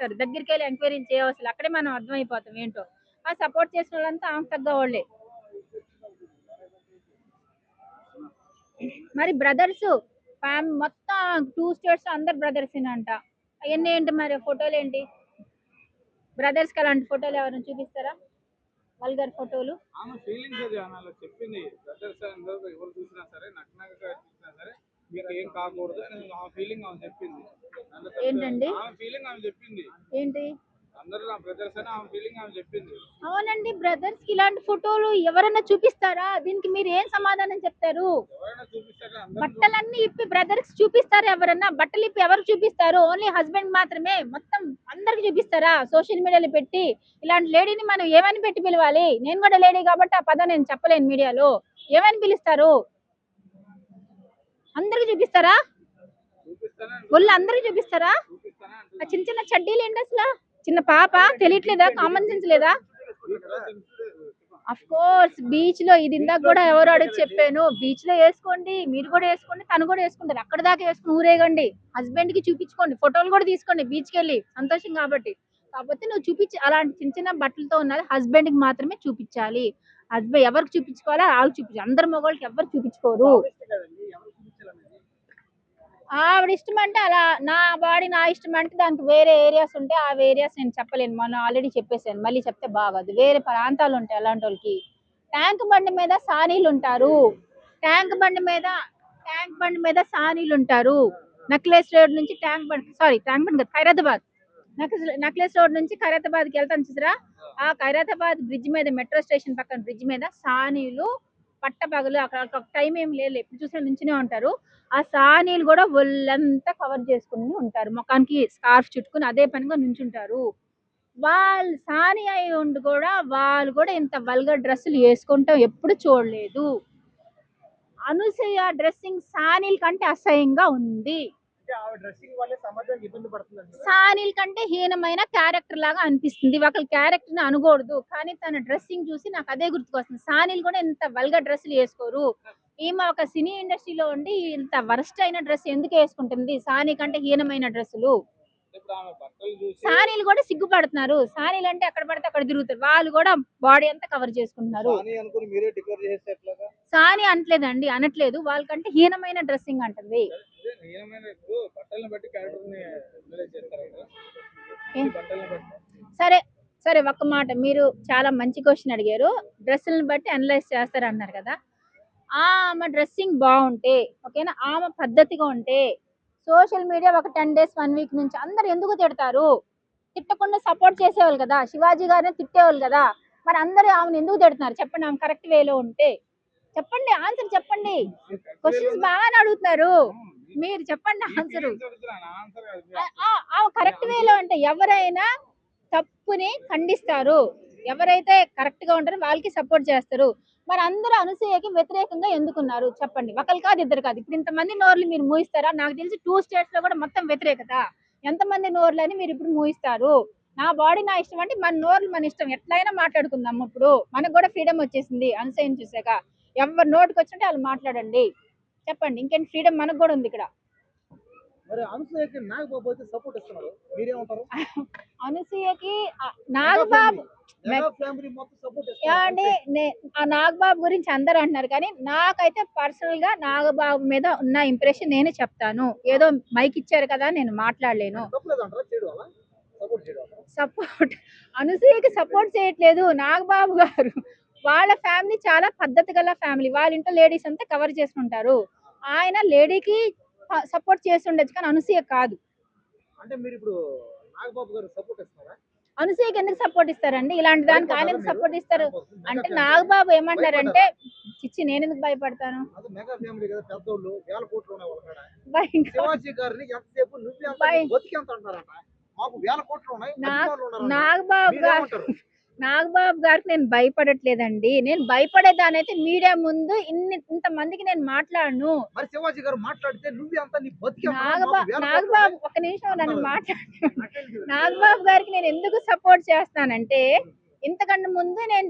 చేస్తారు. దగ్గరికి వెళ్ళి ఎంక్వైరీ చేయవలసి అక్కడే మనం అర్థమైపోతాం ఏంటో. ఆ సపోర్ట్ చేసిన వాళ్ళంతా ఆమె తగ్గ వాళ్ళే. మరి బ్రదర్స్ ఫ్యామిలీ మొత్తం టూ స్టేట్స్ అందరు బ్రదర్స్ అంట అవన్నీ ఏంటి మరి ఫోటోలు ఏంటి? బ్రదర్స్కి అలాంటి ఫోటోలు ఎవరైనా చూపిస్తారా? వల్గర్ ఫోటోలు. ఆమె ఫీలింగ్స్ అది అలా చెప్పింది. బ్రదర్స్ అందరూ ఎవరు చూసినా సరే నగ్నంగా చూసినా సరే మీకు ఏం కాకూడదు ఆ ఫీలింగ్ ఆమె చెప్పింది. ఏంటండి? ఏంటి? అవునండి బ్రదర్స్కి ఇలాంటి ఫోటోలు ఎవరైనా చూపిస్తారా? దీనికి మీరు ఏం సమాధానం చెప్తారు? బట్టలన్నీ ఇప్పి బ్రదర్స్ చూపిస్తారు ఎవరన్నా? బట్టలు ఇప్పి ఎవరు చూపిస్తారు? ఓన్లీ హస్బెండ్ మాత్రమే మొత్తం అందరికి చూపిస్తారా? సోషల్ మీడియాలో పెట్టి ఇలాంటి లేడీని మనం ఏమని పెట్టి పిలవాలి? నేను కూడా లేడీ కాబట్టి ఆ పదం నేను చెప్పలేను మీడియాలో ఏమని పిలుస్తారు? అందరికి చూపిస్తారా. ఒళ్ళు అందరికి చూపిస్తారా? ఆ చిన్న చిన్న చడ్డీలు ఏంటి అసలు? చిన్న పాప తెలియట్లేదా? కామన్ సెన్స్ లేదా? అఫ్ కోర్స్ బీచ్లో ఇది ఇందాక కూడా ఎవరు అడిగి చెప్పాను. బీచ్లో వేసుకోండి మీరు కూడా వేసుకోండి తను కూడా వేసుకుంటారు. అక్కడ దాకా వేసుకుని ఊరేగండి. హస్బెండ్కి చూపించుకోండి ఫోటోలు కూడా తీసుకోండి బీచ్కి వెళ్ళి. సంతోషం కాబట్టి. కాకపోతే నువ్వు చూపించి అలాంటి చిన్న చిన్న బట్టలతో ఉన్నది హస్బెండ్కి మాత్రమే చూపించాలి. హస్బెండ్ ఎవరికి చూపించుకోవాలో వాళ్ళు చూపించాలి. అందరు మగవాళ్ళకి ఎవరు చూపించుకోరు? ఆవిడ ఇష్టం అంటే అలా నా బాడీ నా ఇష్టం అంటే దానికి వేరే ఏరియాస్ ఉంటే ఆ ఏరియాస్ నేను చెప్పలేను. మనం ఆల్రెడీ చెప్పేసాను మళ్ళీ చెప్తే బాగోదు. వేరే ప్రాంతాలు ఉంటాయి అలాంటి వాళ్ళకి ట్యాంక్ బండి మీద సానీలు ఉంటారు. ట్యాంక్ బండి మీద ట్యాంక్ బండి మీద సానీలు ఉంటారు. నక్లెస్ రోడ్ నుంచి ట్యాంక్ బండి సారీ ట్యాంక్ బండి కదా ఖైరాబాద్ నక్లెస్ రోడ్ నుంచి ఖైరాబాద్కి వెళ్తాను చూసారా? ఆ ఖైరతాబాద్ బ్రిడ్జ్ మీద మెట్రో స్టేషన్ పక్కన బ్రిడ్జ్ మీద సానీలు పట్టపగలు అక్కడ ఒక టైం ఏం లేదు ఎప్పుడు చూసినా నుంచునే ఉంటారు. ఆ సానీలు కూడా ఒళ్ళంతా కవర్ చేసుకుని ఉంటారు. ముఖానికి స్కార్ఫ్ చుట్టుకుని అదే పనిగా నుంచుంటారు. వాళ్ళు సాని అయి ఉండి కూడా వాళ్ళు కూడా ఇంత వల్గర్ డ్రెస్సులు వేసుకుంటాం ఎప్పుడు చూడలేదు. అనసూయ డ్రెస్సింగ్ సానీల కంటే అసహ్యంగా ఉంది. సానిల్ కంటే హీనమైన క్యారెక్టర్ లాగా అనిపిస్తుంది. ఒకళ్ళ క్యారెక్టర్ని అనకూడదు. కానీ తన డ్రెస్సింగ్ చూసి నాకు అదే గుర్తుకొస్తుంది. సానిల్ కూడా ఇంత వల్గర్ డ్రెస్సులు వేసుకోరు. ఈమె ఒక సినీ ఇండస్ట్రీలో ఉండి ఇంత వరస్ట్ అయిన డ్రెస్ ఎందుకు వేసుకుంటుంది? సాని కంటే హీనమైన డ్రెస్సులు సానీలు కూడా సిగ్గుపడుతున్నారు. సానీలు అంటే అక్కడ పడితే అక్కడ తిరుగుతారు. వాళ్ళు కూడా బాడీ అంతా కవర్ చేసుకుంటున్నారు. సాని అనట్లేదండి అనట్లేదు. వాళ్ళకంటే హీనమైన డ్రెస్సింగ్ అంటుంది. సరే సరే ఒక్క మాట. మీరు చాలా మంచి క్వశ్చన్ అడిగారు. డ్రెస్సులను బట్టి అనలైజ్ చేస్తారు అన్నారు కదా. ఆమె డ్రెస్సింగ్ బాగుంటే ఓకేనా? ఆమె పద్ధతిగా ఉంటే సోషల్ మీడియా ఒక టెన్ డేస్ వన్ వీక్ నుంచి. అందరు ఎందుకు తిడతారు? తిట్టకుండా సపోర్ట్ చేసేవాళ్ళు కదా. శివాజీ గారిని తిట్టేవాళ్ళు కదా. మరి అందరూ ఆమెను ఎందుకు తిడుతున్నారు? చెప్పండి ఆమె కరెక్ట్ వేలో ఉంటే. చెప్పండి ఆన్సర్ చెప్పండి. క్వశ్చన్స్ బాగానే అడుగుతున్నారు. మీరు చెప్పండి ఆన్సర్. ఆమె కరెక్ట్ వేలో అంటే ఎవరైనా తప్పుని ఖండిస్తారు. ఎవరైతే కరెక్ట్గా ఉంటారో వాళ్ళకి సపోర్ట్ చేస్తారు. మరి అందరూ అనసూయకి వ్యతిరేకంగా ఎందుకున్నారు? చెప్పండి. ఒకరు కాదు ఇద్దరు కాదు. ఇప్పుడు ఇంతమంది నోర్లు మీరు మూయిస్తారా? నాకు తెలిసి టూ స్టేట్స్లో కూడా మొత్తం వ్యతిరేకత. ఎంతమంది నోర్లు అని మీరు ఇప్పుడు మూయిస్తారు? నా బాడీ నా ఇష్టం అంటే మన నోర్లు మన ఇష్టం. ఎట్లయినా మాట్లాడుకుందాం ఇప్పుడు. మనకు కూడా ఫ్రీడమ్ వచ్చేసింది అనసూయని చూసాక ఎవరు నోటికి వచ్చింటే వాళ్ళు మాట్లాడండి. చెప్పండి. ఇంకేంటి ఫ్రీడమ్ మనకు కూడా ఉంది ఇక్కడ. మరి అనసూయకి నాగబాబు అయితే సపోర్ట్ ఇస్తున్నారు. మీరేమంటారు? అనసూయకి నాగబాబు ఆ నాగబాబు గురించి అందరూ అంటున్నారు కానీ నాకైతే పర్సనల్గా నాగబాబు మీద ఉన్న ఇంప్రెషన్ నేను చెప్తాను. ఏదో మైక్ ఇచ్చారు కదా నేను మాట్లాడలేను. సపోర్ట్ అనసూయకి సపోర్ట్ చేయట్లేదు. నాగబాబు గారు వాళ్ళ ఫ్యామిలీ చాలా పద్ధతి గల ఫ్యామిలీ వాళ్ళ ఇంట్లో లేడీస్ అంతా కవర్ చేసుకుంటారు. ఆయన లేడీకి సపోర్ట్ చేసి ఉండొచ్చు కానీ అనసూయ కాదు. అంటే మీరు ఇప్పుడు నాగబాబు గారు సపోర్ట్ ఇస్తారా? అనసూయకి ఎందుకు సపోర్ట్ ఇస్తారండి? ఇలాంటి దానికి ఆయన ఎందుకు సపోర్ట్ ఇస్తారు? అంటే నాగబాబు ఏమంటారంటే చిచ్చి నేను ఎందుకు భయపడతాను. నాగబాబు గారు? నాగబాబు గారికి నేను భయపడట్లేదండి. నేను భయపడేదాని అయితే మీడియా ముందు ఇన్ని ఇంత మందికి నేను మాట్లాడను. నాగబాబు ఒక నిమిషం నన్ను. మాట్లాడు. నాగబాబు గారికి నేను ఎందుకు సపోర్ట్ చేస్తానంటే ఇంతకన్నా ముందు నేను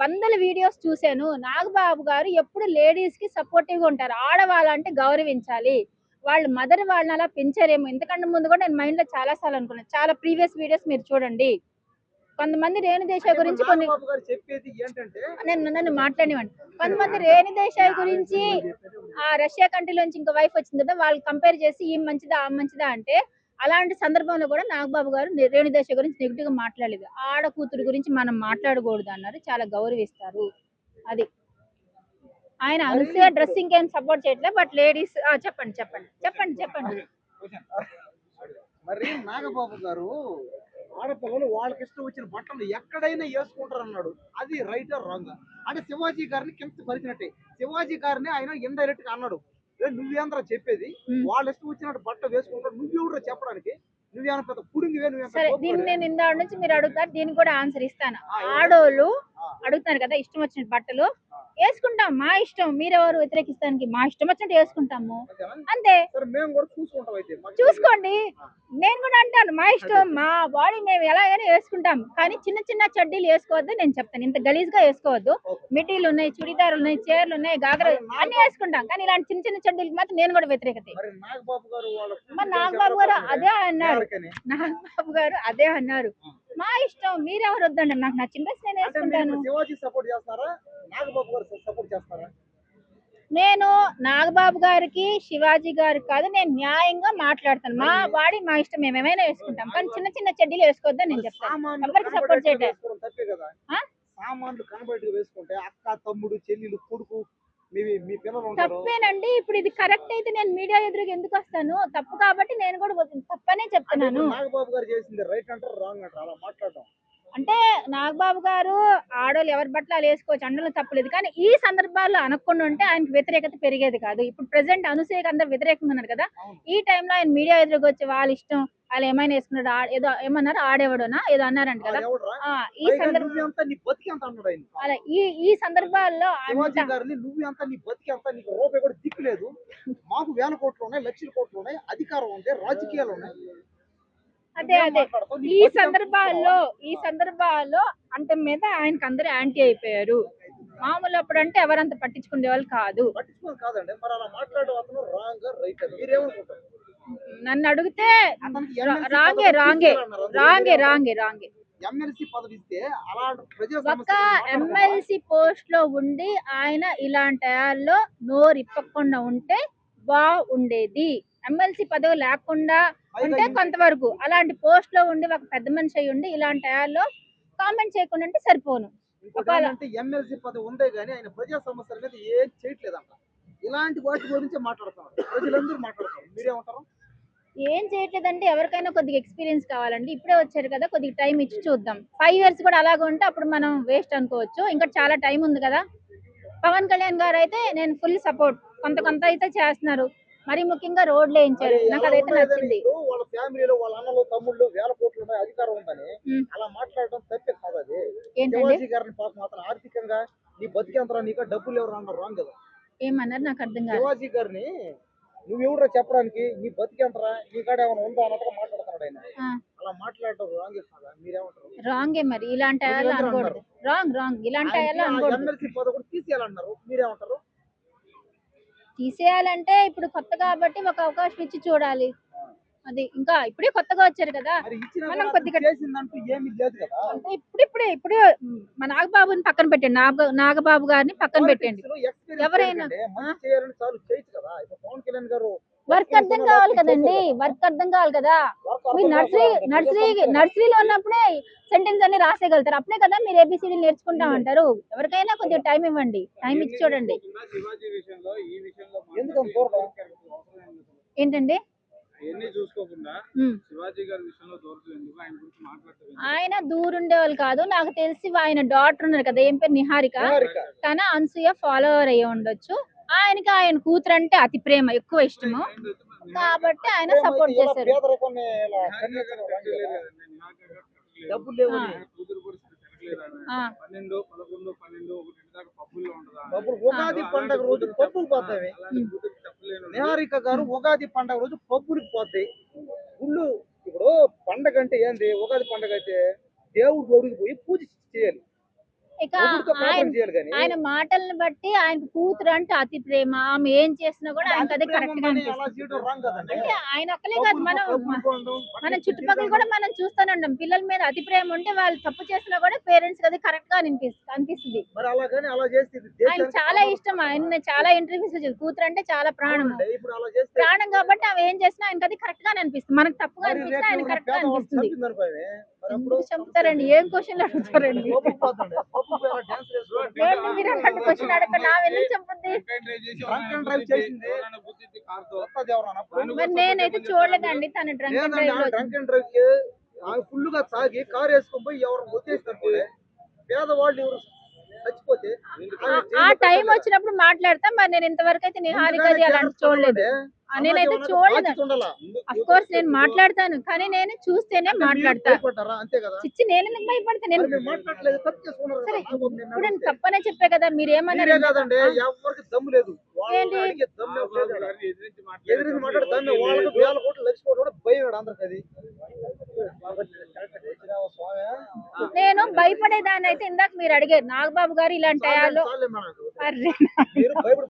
వందల వీడియోస్ చూశాను. నాగబాబు గారు ఎప్పుడు లేడీస్కి సపోర్టివ్గా ఉంటారు. ఆడవాళ్ళంటే గౌరవించాలి. వాళ్ళ మదర్ వాళ్ళని అలా పెంచారేమో. ఎందుకంటే ముందు కూడా నేను మైండ్లో చాలా సార్లు అనుకున్నాను చాలా ప్రీవియస్ వీడియోస్ మీరు చూడండి. కొంతమంది రేణు దేశాయ్ గురించి కొన్ని నాగబాబు గారు చెప్పేది ఏంటంటే నేను నన్ను మాట్లాడివ్వండి. కొంతమంది రేణు దేశాయ్ గురించి ఆ రష్యా కంట్రీలోంచి ఇంకో వైఫ్ వచ్చింది కదా వాళ్ళు కంపేర్ చేసి ఈ మంచిదా ఆ మంచిదా అంటే అలాంటి సందర్భంలో కూడా నాగబాబు గారు రేణు దేశాయ్ గురించి నెగిటివ్గా మాట్లాడలేదు. ఆడ కూతురు గురించి మనం మాట్లాడకూడదు అన్నారు చాలా గౌరవిస్తారు. అది. ఆయన అనసూయ డ్రెస్సింగ్ ఏం సపోర్ట్ చేయట్లేదు బట్ లేడీస్ చెప్పండి చెప్పండి చెప్పండి చెప్పండి. మరి నాగబాబు గారు ఆడపిల్లలు వాళ్ళకి ఇష్టం వచ్చిన బట్టలు ఎక్కడైనా వేసుకుంటారు అన్నాడు అది రైట్ ఆర్ రాంగ్ అంటే శివాజీ గారిని కింద పరిచినట్టే శివాజీ గారిని ఆయన ఇండైరెక్ట్గా అన్నాడు "ఏ, నువ్వేంద్రా చెప్పేది. వాళ్ళ ఇష్టం వచ్చినట్టు బట్ట వేసుకుంటారు నువ్వెవడో చెప్పడానికి సరే దీన్ని? నేను ఇందా నుంచి మీరు అడుగుతారు దీనికి కూడా ఆన్సర్ ఇస్తాను? ఆడోళ్ళు ఆ. అడుగుతున్నారు కదా ఇష్టం వచ్చిన బట్టలు వేసుకుంటాం. మా ఇష్టం. మీరెవరు వ్యతిరేకిస్తానికి? మా ఇష్టం వచ్చినట్టు వేసుకుంటాము? అంతే. చూసుకోండి. నేను కూడా అంటాను మా ఇష్టం మా బాడీ మేము ఎలాగైనా వేసుకుంటాం. కానీ చిన్న చిన్న చడ్డీలు వేసుకోవద్దు నేను చెప్తాను. ఇంత గలీజ్గా వేసుకోవద్దు మిడ్డీలు ఉన్నాయి చుడిదారులు ఉన్నాయి చీరలు ఉన్నాయి గాగర అన్ని వేసుకుంటాం. కానీ ఇలాంటి చిన్న చిన్న చడ్డీలకు మాత్రం నేను కూడా వ్యతిరేకత. మరి నాగబాబు గారు అదే అన్నారు? నాగబాబు గారు అదే అన్నారు. మా ఇష్టం. మీరెవరు వద్దండి నాకు నచ్చిన డ్రెస్ నేను వేసుకుంటాను. సపోర్ట్ సపోర్ట్ నేను నాగబాబు గారికి శివాజీ గారికి కాదు నేను న్యాయంగా మాట్లాడతాను. మా బాడీ మా ఇష్టం మేము ఏమైనా వేసుకుంటాం. కానీ చిన్న చిన్న చెడ్డీలు వేసుకోవద్దని నేను చెప్తాను. ఎవరికి? సామాన్లు కనబడి వేసుకుంటే అక్క తమ్ముడు చెల్లెలు కొడుకు పిల్లలు ఉంటారు. తప్పేనండి. ఇప్పుడు ఇది కరెక్ట్ అయితే నేను మీడియా ఎదురుగా ఎందుకు వస్తాను? తప్పు కాబట్టి నేను కూడా తప్పనే చెప్తున్నాను. నాగబాబు గారు చేసింది రైట్ అంటారు రాంగ్ అంటారు? అలా మాట్లాడడం. అంటే నాగబాబు గారు ఆడోళ్ళు ఎవరి బట్టలు అలా వేసుకోవచ్చు అండలో తప్పలేదు. కానీ ఈ సందర్భాల్లో అనకుండా ఉంటే ఆయనకి వ్యతిరేకత పెరిగేది కాదు. ఇప్పుడు ప్రెసెంట్ అనసూయకి అందరు వ్యతిరేకంగా ఉన్నారు కదా. ఈ టైంలో ఆయన మీడియా ఎదురుగా వచ్చి వాళ్ళ ఇష్టం వాళ్ళు ఏమైనా వేసుకున్నాడు ఏదో ఏమన్నారు? ఆడేవాడునా? ఏదో అన్నారంట కదా. ఈ పైగా సందర్భం నువ్వెంత నీ బతికి ఎంత అన్నాడు ఆయన. అలా ఈ ఈ సందర్భాల్లో మాకు వేల కోట్లు ఉన్నాయి లక్షల కోట్లు ఉన్నాయి అధికారం ఉంది రాజకీయాలు ఉన్నాయి. అదే అదే. ఈ సందర్భాల్లో ఈ సందర్భాల్లో అంత మీద ఆయనకి అందరూ యాంటీ అయిపోయారు. మామూలు అప్పుడు అంటే ఎవరంత పట్టించుకునే వాళ్ళు కాదు. నన్ను అడిగితే రాంగే రాంగే రాంగే? రాంగే రాంగే. మాట్లాడకుండా ఎమ్మెల్సీ పోస్ట్లో ఉండి ఆయన ఇలాంటి నోరు ఇప్పకుండా ఉంటే బాగుండేది ఎమ్మెల్సీ పదవి లేకుండా ఉంటే కొంతవరకు. అలాంటి పోస్ట్లో ఉండి ఒక పెద్ద మనిషి అయి ఉండి ఇలాంటి టయాల్లో కామెంట్ చేయకుండా ఉంటే సరిపోను. ఎమ్మెల్సీ పదవి ఉందే ఆయన ప్రజా సమస్యల మీద ఏం చేయట్లేదంట. ఇలాంటి వాటి గురించి మాట్లాడుతున్నారు. ప్రజలందరూ మాట్లాడుతున్నారు. మీరేమంటారు? ఏం చేయట్లేదంటే ఎవరికైనా కొద్దిగా ఎక్స్పీరియన్స్ కావాలండి. ఇప్పుడే వచ్చారు కదా కొద్దిగా టైం ఇచ్చి చూద్దాం. ఫైవ్ ఇయర్స్ కూడా అలాగే ఉంటే అప్పుడు మనం వేస్ట్ అనుకోవచ్చు. ఇంకా చాలా టైం ఉంది కదా. పవన్ కళ్యాణ్ గారు అయితే నేను ఫుల్ సపోర్ట్ కొంత కొంత అయితే చేస్తున్నారు. మరి ముఖ్యంగా రోడ్లు వేయించారు. నాకు అదైతే నచ్చింది. వాళ్ళ ఫ్యామిలీలో వాళ్ళ అన్నలు తమ్ముళ్ళు వేల కోట్లు అధికారం ఉందని. అలా మాట్లాడడం తప్పే కాదు అది. శివాజీ గారిని పాపం అతను ఆర్థికంగా నీ బతికేంతరా నీకు డబ్బులు ఎవరు అన్నారు? రాంగ్ కదా. ఏమన్నారు? నాకు అర్థం కాదు శివాజీ గారిని నువ్వు ఎవరో చెప్పడానికి? నీ బతికేంతరా నీ కాడ ఏమైనా ఉందా అన్నట్టుగా మాట్లాడుతున్నాడు ఆయన. అలా మాట్లాడటం రాంగ్ కదా? మీరేమంటారు? రాంగే మరి. ఇలాంటి రాంగ్ రాంగ్. ఇలాంటి ఎమ్మెల్సీ పదవి కూడా తీసేయాలన్నారు. మీరేమంటారు? తీసేయాలంటే ఇప్పుడు కొత్త కాబట్టి ఒక అవకాశం ఇచ్చి చూడాలి. అది ఇంకా ఇప్పుడే కొత్తగా వచ్చారు కదా. మనం కొద్దిగా- అంటే ఇప్పుడిప్పుడే ఇప్పుడే మా నాగబాబుని పక్కన పెట్టండి. నాగ నాగబాబు గారిని పక్కన పెట్టండి. ఎవరైనా- వర్క్ అర్థం కావాలి కదండి. వర్క్ అర్థం కావాలి కదా. మీరు నర్సరీ. నర్సరీ నర్సరీలో ఉన్నప్పుడే సెంటెన్స్ అన్ని రాసేయగలుగుతారు. అప్పుడే కదా మీరు ఏబిసిడి నేర్చుకుంటా ఉంటారు. ఎవరికైనా కొద్దిగా టైం ఇవ్వండి. టైం ఇచ్చి చూడండి? ఏంటండి? ఆయన గురించి మాట్లాడతారు ఆయన దూరుండే వాళ్ళు కాదు. నాకు తెలిసి ఆయన డాటర్ ఉన్నారు కదా. ఏం పేరు? నిహారిక. నిహారిక. తన అనసూయ ఫాలోవర్ అయ్యి ఉండొచ్చు. ఆయనకి ఆయన కూతురు అంటే అతి ప్రేమ ఎక్కువ ఇష్టము. కాబట్టి ఆయన సపోర్ట్ చేశారు. ఉగాది పండగ రోజు పబ్బులు పోతాయి. నిహారిక గారు ఉగాది పండగ రోజు పబ్బులకు పోతాయి. గుళ్ళు ఇప్పుడు పండగ అంటే ఏంది? ఉగాది పండగ అయితే దేవుడు గొడుగు పోయి పూజ చేయాలి. ఇక ఆయన ఆయన మాటలను బట్టి ఆయన కూతురు అంటే అతి ప్రేమ ఆమె ఏం చేసినా కూడా ఆయనకు అది కరెక్ట్గా అంటే ఆయన ఒక్కలే కాదు మనం మన చుట్టుపక్కల కూడా మనం చూస్తూనే ఉంటాం పిల్లల మీద అతి ప్రేమ ఉంటే వాళ్ళు తప్పు చేసినా కూడా పేరెంట్స్ అది కరెక్ట్గా అనిపిస్తుంది. అనిపిస్తుంది ఆయన చాలా ఇష్టం. ఆయన చాలా ఇంటర్వ్యూస్ చూసి కూతురు అంటే చాలా ప్రాణం. ప్రాణం కాబట్టి ఆమె ఏం చేసినా ఆయనకి అది కరెక్ట్గా అనిపిస్తుంది. మనకు తప్పుగా అనిపిస్తే ఆయన కరెక్ట్గా అనిపిస్తుంది. చంపుతారండి? ఏం క్వశ్చన్లు అడుగుతారండి? మీరు అలాంటి క్వశ్చన్ అడగ నా ఎందుకు చంపుద్ది? మరి నేనైతే చూడలేదండి తన డ్రంక్ అండ్ డ్రైవ్ ఫుల్గా తాగి కారు వేసుకొని పోయి ఎవరు వచ్చేసినప్పుడు పేదవాళ్ళు ఎవరు చచ్చిపోతే ఆ- ఆ టైం వచ్చినప్పుడు మాట్లాడతా. మరి నేను ఇంతవరకు అయితే నిహారిక అలాంటి చూడలేదు. నేనైతే చూడలేదు అఫ్ కోర్స్ నేను మాట్లాడతాను కానీ నేను చూస్తేనే మాట్లాడతా. భయపడ్డారా? అంతే కదా? చిచ్చి నేను ఎందుకు భయపడతా నేను. సరే, ఇప్పుడు నేను. తప్పనే చెప్పే కదా మీరు ఏమన్నారు? నేను భయపడేదాన్ని అయితే ఇందాక మీరు అడిగారు నాగబాబు గారు ఇలాంటి